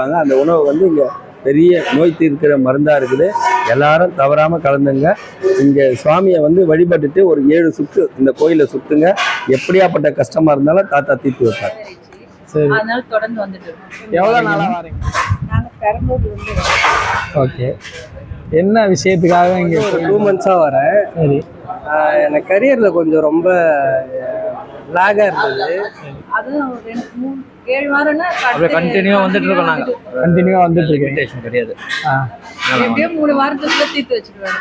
சொல்லுவாங்க. அந்த உணவு வந்து இங்கே பெரிய நோய் தீர்க்கிற மருந்தாக இருக்குது. எல்லாரும் தவறாமல் கலந்துங்க. இங்கே சுவாமியை வந்து வழிபட்டுட்டு ஒரு ஏழு சுற்று இந்த கோயிலை சுற்றுங்க எப்படியாப்பட்ட கஷ்டமாக இருந்தாலும் தாத்தா தீர்த்து வைப்பார். சரி. எவ்வளோ நாளாக வரீங்க? ஓகே. என்ன விஷயத்துக்காக இங்கே ஒரு டூ மந்த்ஸாக வரேன். சரி. எனக்கு கரியரில் கொஞ்சம் ரொம்ப லாகாக இருந்தது. ஏழு வாரம்னா அப்படியே கண்டினியூவா வந்துட்டு இருக்கோம் நாங்க. கண்டினியூவாக வந்துட்டு இருக்கீங்க. லிமிடேஷன் கிடையாது. ஆ. எப்படியும் மூணு வாரத்துக்குள்ள தீர்த்து வச்சுருவாரு.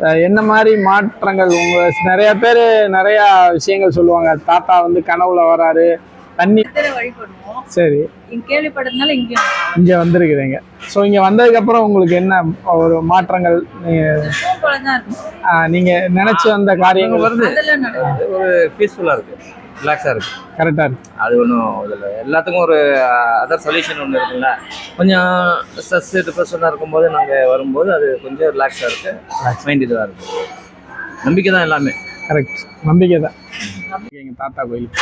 அஹ் என்ன மாதிரி மாற்றங்கள்? உங்க நிறைய பேர் நிறைய விஷயங்கள் சொல்லுவாங்க. தாத்தா வந்து கனவுல வராரு. தண்ணி சரி. இங்க கேள்விப்பட்டதுனால இங்க வந்திருக்கிறீங்க. ஸோ இங்க வந்ததுக்கு அப்புறம் உங்களுக்கு என்ன ஒரு மாற்றங்கள்? நீங்க நினைச்சு வந்த காரியங்கள்? வருது. ஒரு பீஸ்ஃபுல்லா இருக்கு. ரிலாக்ஸா இருக்கு. கரெக்டா இருக்கு. அது ஒன்றும் இதில் எல்லாத்துக்கும் ஒரு அதர் சொல்யூஷன் ஒன்று இருக்குல்ல. கொஞ்சம் ஸ்ட்ரெஸ் டிப்ரெஷனாக இருக்கும்போது நாங்கள் வரும்போது அது கொஞ்சம் ரிலாக்ஸாக இருக்கு. மைண்ட் இதுவாக இருக்கு. நம்பிக்கை தான் எல்லாமே. கரெக்ட் நம்பிக்கை தான். எங்க தாத்தா கோயில்.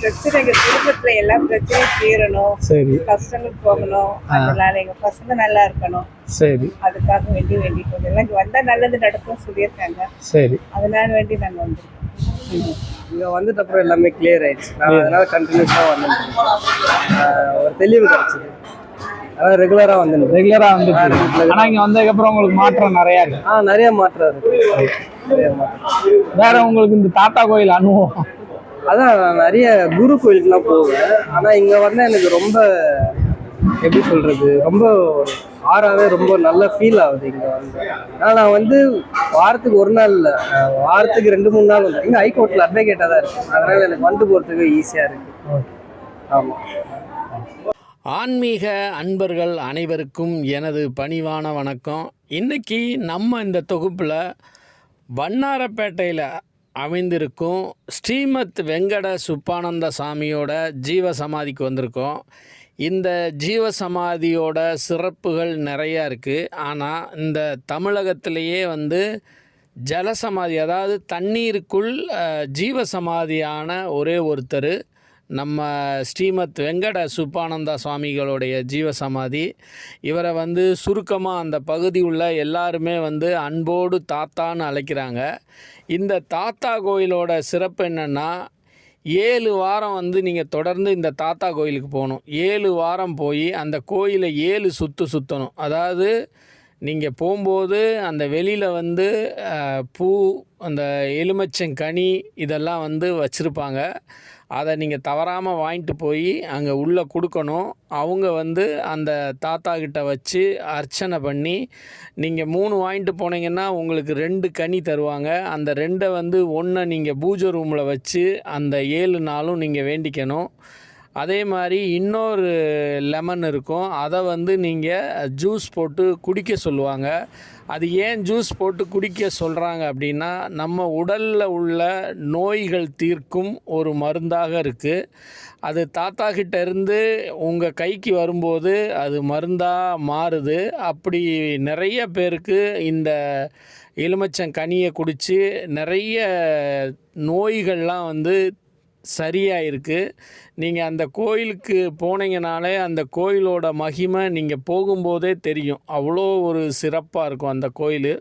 பிரச்சனைகள் குடும்பத்துல எல்லா பிரச்சனையும் தீரணும். சரி. கஷ்டங்கள் போகணும். அதனால எங்க பசங்க நல்லா இருக்கணும். சரி. அதுக்காக வேண்டி வந்தோம். எல்லாம் வந்தா நல்லது நடக்கும் சொல்லியிருக்காங்க. சரி. அதனால வேண்டி நாங்க வந்திருக்கோம். இங்கே வந்துட்ட அப்புறம் எல்லாமே கிளியர் ஆயிடுச்சு. நான் அதனால கண்டினியூஸாக வந்துட்டு ஒரு தெளிவு கிடச்சிது. அதான் ரெகுலராக வந்துட்டு ரெகுலரா வந்துட்டு ஆனா இங்க வந்ததுக்கு அப்புறம் உங்களுக்கு மாற்றம் நிறைய இருக்கு. ஆ நிறைய மாற்றம் இருக்கு. நிறைய மாற்றம். வேற உங்களுக்கு இந்த தாத்தா கோயில் அனுபவம்? அதான் நான் நிறைய குரு கோயிலுக்குலாம் போவேன். ஆனால் இங்கே வந்தால் எனக்கு ரொம்ப எப்படி சொல்கிறது ரொம்ப ஆறாவே ரொம்ப நல்ல ஃபீல் ஆகுது இங்கே வந்து. ஆனால் நான் வந்து வாரத்துக்கு ஒரு நாள் இல்லை வாரத்துக்கு ரெண்டு மூணு நாள் வந்து இங்கே ஹைகோர்ட்டில் அட்வொகேட்டாக தான் இருக்குது அதனால் எனக்கு வந்து போகிறதுக்கு ஈஸியாக இருக்குது ஆமாம் ஆன்மீக அன்பர்கள் அனைவருக்கும் எனது பணிவான வணக்கம். இன்னைக்கு நம்ம இந்த தொகுப்பில் வண்ணாரப்பேட்டையில் அமைந்திருக்கும் ஸ்ரீமத் வெங்கட சுப்பானந்த சாமியோட ஜீவ சமாதிக்கு வந்திருக்கோம். இந்த ஜீவ சமாதியோட சிறப்புகள் நிறையா இருக்குது ஆனால் இந்த தமிழகத்திலேயே வந்து ஜலசமாதி அதாவது தண்ணீருக்குள் ஜீவசமாதியான ஜீவ சமாதியான ஒரே ஒருத்தர் நம்ம ஸ்ரீமத் வெங்கட சுப்பானந்தா சுவாமிகளுடைய ஜீவசமாதி. இவரை வந்து சுருக்கமாக அந்த பகுதி உள்ள எல்லாருமே வந்து அன்போடு தாத்தான்னு அழைக்கிறாங்க. இந்த தாத்தா கோயிலோட சிறப்பு என்னென்னா ஏழு வாரம் வந்து நீங்கள் தொடர்ந்து இந்த தாத்தா கோயிலுக்கு போகணும். ஏழு வாரம் போய் அந்த கோயிலை ஏழு சுற்று சுற்றணும் அதாவது நீங்கள் போகும்போது அந்த வெளியில் வந்து பூ அந்த எலுமிச்சங்கனி இதெல்லாம் வந்து வச்சுருப்பாங்க. அதை நீங்கள் தவறாமல் வாங்கிட்டு போய் அங்கே உள்ளே கொடுக்கணும். அவங்க வந்து அந்த தாத்தா கிட்ட வச்சு அர்ச்சனை பண்ணி நீங்கள் மூணு வாங்கிட்டு போனீங்கன்னா உங்களுக்கு ரெண்டு கனி தருவாங்க. அந்த ரெண்டை வந்து ஒன்றை நீங்கள் பூஜை ரூமில் வச்சு அந்த ஏழு நாளும் நீங்கள் வேண்டிக்கணும். அதே மாதிரி இன்னொரு லெமன் இருக்கும். அதை வந்து நீங்கள் ஜூஸ் போட்டு குடிக்க சொல்லுவாங்க. அது ஏன் ஜூஸ் போட்டு குடிக்க சொல்கிறாங்க அப்படின்னா நம்ம உடலில் உள்ள நோய்கள் தீர்க்கும் ஒரு மருந்தாக இருக்குது அது தாத்தா கிட்ட இருந்து உங்கள் கைக்கு வரும்போது அது மருந்தாக மாறுது. அப்படி நிறைய பேருக்கு இந்த எலுமிச்சங்கனியை குடித்து நிறைய நோய்கள்லாம் வந்து சரியாக இருக்குது நீங்கள் அந்த கோயிலுக்கு போனீங்கனாலே அந்த கோயிலோட மகிமை நீங்கள் போகும்போதே தெரியும். அவ்வளோ ஒரு சிறப்பாக இருக்கும் அந்த கோயில்.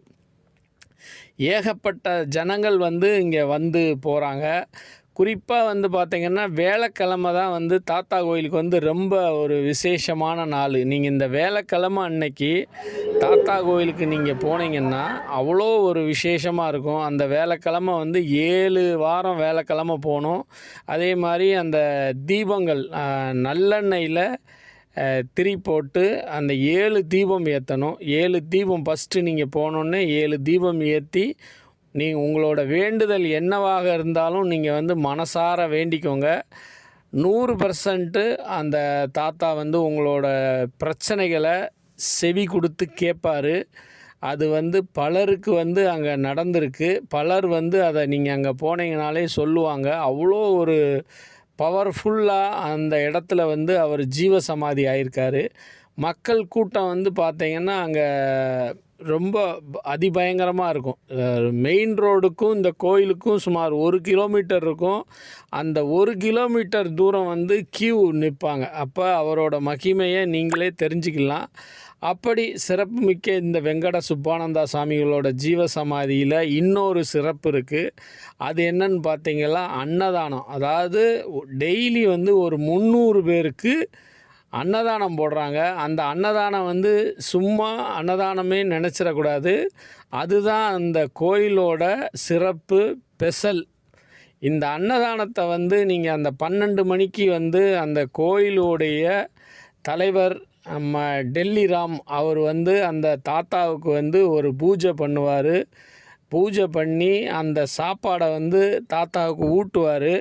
ஏகப்பட்ட ஜனங்கள் வந்து இங்கே வந்து போகிறாங்க குறிப்பாக வந்து பார்த்திங்கன்னா வேலைக்கிழமை தான் வந்து தாத்தா கோயிலுக்கு வந்து ரொம்ப ஒரு விசேஷமான நாள். நீங்கள் இந்த வேலைக்கிழமை அன்னைக்கு தாத்தா கோயிலுக்கு நீங்கள் போனீங்கன்னா அவ்வளோ ஒரு விசேஷமாக இருக்கும். அந்த வேலைக்கிழமை வந்து ஏழு வாரம் வேலைக்கிழமை போகணும். அதே மாதிரி அந்த தீபங்கள் நல்லெண்ணெயில் திரி போட்டு அந்த ஏழு தீபம் ஏற்றணும் ஏழு தீபம் ஃபஸ்ட்டு நீங்கள் போனோன்னே ஏழு தீபம் ஏற்றி நீங்கள் உங்களோட வேண்டுதல் என்னவாக இருந்தாலும் நீங்கள் வந்து மனசார வேண்டிக்கோங்க. நூறு பர்சன்ட்டு அந்த தாத்தா வந்து உங்களோட பிரச்சனைகளை செவி கொடுத்து கேட்பாரு. அது வந்து பலருக்கு வந்து அங்கே நடந்திருக்கு. பலர் வந்து அதை நீங்கள் அங்கே போனீங்கனாலே சொல்லுவாங்க. அவ்வளோ ஒரு பவர்ஃபுல்லாக அந்த இடத்துல வந்து அவர் ஜீவசமாதி ஆயிருக்காரு. மக்கள் கூட்டம் வந்து பார்த்திங்கன்னா அங்கே ரொம்ப அதிபயங்கரமாக இருக்கும். மெயின் ரோடுக்கும் இந்த கோயிலுக்கும் சுமார் ஒரு கிலோமீட்டர் இருக்கும். அந்த ஒரு கிலோமீட்டர் தூரம் வந்து கியூ நிற்பாங்க அப்போ அவரோட மகிமையை நீங்களே தெரிஞ்சுக்கலாம். அப்படி சிறப்புமிக்க இந்த வெங்கட சுப்பானந்தா சாமிகளோட ஜீவ சமாதியில் இன்னொரு சிறப்பு இருக்குது அது என்னன்னு பார்த்தீங்கன்னா அன்னதானம். அதாவது டெய்லி வந்து ஒரு முந்நூறு பேருக்கு அன்னதானம் போடுறாங்க. அந்த அன்னதானம் வந்து சும்மா அன்னதானமே நினச்சிடக்கூடாது. அதுதான் அந்த கோயிலோட சிறப்பு பெசல். இந்த அன்னதானத்தை வந்து நீங்கள் அந்த பன்னெண்டு மணிக்கு வந்து அந்த கோயிலுடைய தலைவர் நம்ம டெல்லி ராம் அவர் வந்து அந்த தாத்தாவுக்கு வந்து ஒரு பூஜை பண்ணுவார். பூஜை பண்ணி அந்த சாப்பாடை வந்து தாத்தாவுக்கு ஊட்டுவார்.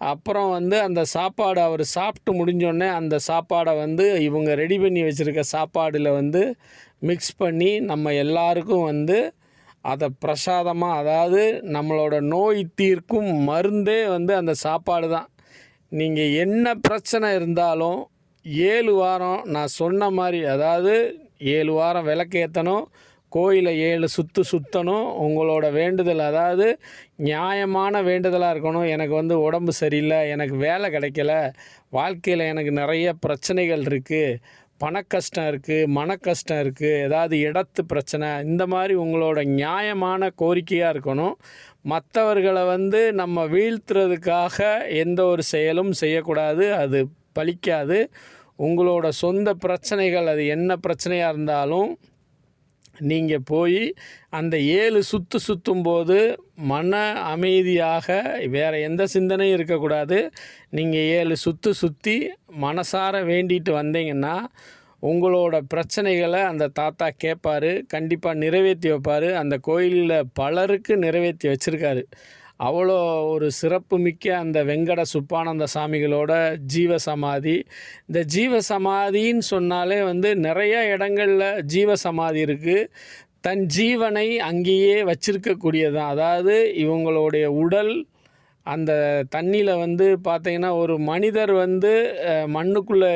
அப்புறம் வந்து அந்த சாப்பாடு அவர் சாப்பிட்டு முடிஞ்சோடனே அந்த சாப்பாடை வந்து இவங்க ரெடி பண்ணி வச்சுருக்க சாப்பாடில் வந்து மிக்ஸ் பண்ணி நம்ம எல்லாருக்கும் வந்து அதை பிரசாதமாக அதாவது நம்மளோட நோய் தீர்க்கும் மருந்தே வந்து அந்த சாப்பாடு தான். நீங்கள் என்ன பிரச்சனை இருந்தாலும் ஏழு வாரம் நான் சொன்ன மாதிரி அதாவது ஏழு வாரம் விளக்கேற்றணும் கோயிலை ஏழு சுற்று சுற்றணும் உங்களோட வேண்டுதல் அதாவது நியாயமான வேண்டுதலாக இருக்கணும். எனக்கு வந்து உடம்பு சரியில்லை எனக்கு வேலை கிடைக்கல வாழ்க்கையில் எனக்கு நிறைய பிரச்சனைகள் இருக்குது பணக்கஷ்டம் இருக்குது மனக்கஷ்டம் இருக்குது ஏதாவது இடத்து பிரச்சனை இந்த மாதிரி உங்களோட நியாயமான கோரிக்கையாக இருக்கணும். மற்றவர்களை வந்து நம்ம வீழ்த்துறதுக்காக எந்த ஒரு செயலும் செய்யக்கூடாது அது பலிக்காது உங்களோட சொந்த பிரச்சனைகள் அது என்ன பிரச்சனையாக இருந்தாலும் நீங்கள் போய் அந்த ஏழு சுற்று சுற்றும் போது மன அமைதியாக வேறு எந்த சிந்தனையும் இருக்கக்கூடாது. நீங்கள் ஏழு சுற்று சுற்றி மனசார வேண்டிட்டு வந்தீங்கன்னா உங்களோட பிரச்சனைகளை அந்த தாத்தா கேட்பாரு கண்டிப்பாக நிறைவேற்றி வைப்பார். அந்த கோயிலில் பலருக்கு நிறைவேற்றி வச்சுருக்காரு. அவ்வளோ ஒரு சிறப்புமிக்க அந்த வெங்கட சுப்பானந்த சாமிகளோட ஜீவ சமாதி இந்த ஜீவ சமாதின்னு சொன்னாலே வந்து நிறைய இடங்களில் ஜீவ சமாதி இருக்குது தன் ஜீவனை அங்கேயே வச்சிருக்கக்கூடியதான் அதாவது இவங்களுடைய உடல் அந்த தண்ணியில் வந்து பார்த்திங்கன்னா ஒரு மனிதர் வந்து மண்ணுக்குள்ளே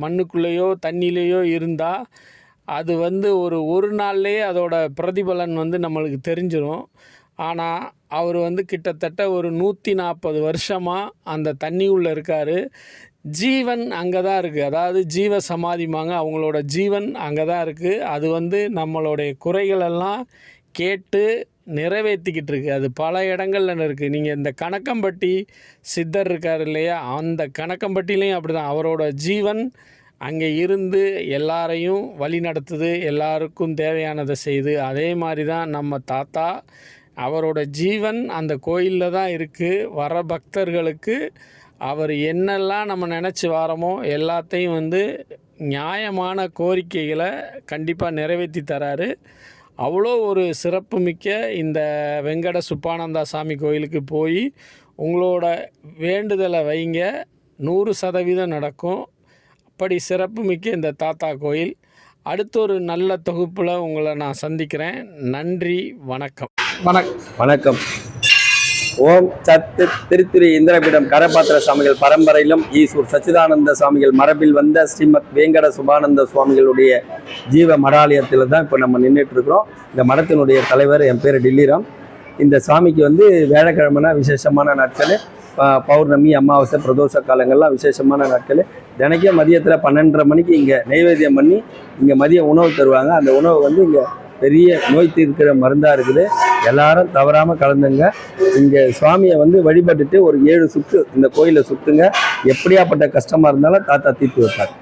மண்ணுக்குள்ளேயோ தண்ணியிலேயோ இருந்தால் அது வந்து ஒரு ஒரு நாள்லேயே அதோட பிரதிபலன் வந்து நம்மளுக்கு தெரிஞ்சிடும் ஆனால் அவர் வந்து கிட்டத்தட்ட ஒரு நூற்றி நாற்பது வருஷமாக அந்த தண்ணி உள்ளே இருக்கார். ஜீவன் அங்கே தான் இருக்குது அதாவது ஜீவ சமாதிமாங்க அவங்களோட ஜீவன் அங்கே தான் இருக்குது அது வந்து நம்மளுடைய குறைகளெல்லாம் கேட்டு நிறைவேற்றிக்கிட்டு இருக்குது அது பல இடங்கள்ல இருக்குது நீங்கள் இந்த கணக்கம்பட்டி சித்தர் இருக்கார் இல்லையா? அந்த கணக்கம்பட்டிலையும் அப்படி தான் அவரோட ஜீவன் அங்கே இருந்து எல்லாரையும் வழி நடத்துது எல்லாருக்கும் தேவையானதை செய்து அதே மாதிரி தான் நம்ம தாத்தா அவரோட ஜீவன் அந்த கோயிலில் தான் இருக்குது வர பக்தர்களுக்கு அவர் என்னெல்லாம் நம்ம நினச்சி வாரமோ எல்லாத்தையும் வந்து நியாயமான கோரிக்கைகளை கண்டிப்பாக நிறைவேற்றி தராரு. அவ்வளோ ஒரு சிறப்புமிக்க இந்த வெங்கட சுப்பானந்தா சாமி கோயிலுக்கு போய் உங்களோட வேண்டுதலை வைங்க. நூறு சதவீதம் நடக்கும். அப்படி சிறப்புமிக்க இந்த தாத்தா கோயில். அடுத்த ஒரு நல்ல தொகுப்பில் உங்களை நான் சந்திக்கிறேன். நன்றி வணக்கம். வணக் வணக்கம். ஓம் சத்து திருத்திரு இந்திரபீடம் கரபாத்திர சுவாமிகள் பரம்பரையிலும் ஈசூர் சச்சிதானந்த சுவாமிகள் மரபில் வந்த ஸ்ரீமத் வேங்கட சுபானந்த சுவாமிகளுடைய ஜீவ மடாலயத்தில் தான் இப்போ நம்ம நின்றுட்டு இருக்கிறோம் இந்த மடத்தினுடைய தலைவர் என் பேர் டில்லிராம். இந்த சுவாமிக்கு வந்து வேலைக்கிழமைனா விசேஷமான நாட்கள். பௌர்ணமி அமாவாசை பிரதோஷ காலங்கள்லாம் விசேஷமான நாட்கள். தினைக்கும் மதியத்தில் பன்னெண்டரை மணிக்கு இங்கே நெய்வேத்தியம் பண்ணி இங்கே மதிய உணவு தருவாங்க. அந்த உணவு வந்து இங்கே பெரிய நோய் தீர்க்கிற மருந்தாக இருக்குது. எல்லாரும் தவறாமல் கலந்துங்க. இங்கே சுவாமியை வந்து வழிபட்டுட்டு ஒரு ஏழு சுற்று இந்த கோயிலை சுற்றுங்க எப்படியாப்பட்ட கஷ்டமாக இருந்தாலும் தாத்தா தீர்த்து வைப்பார்.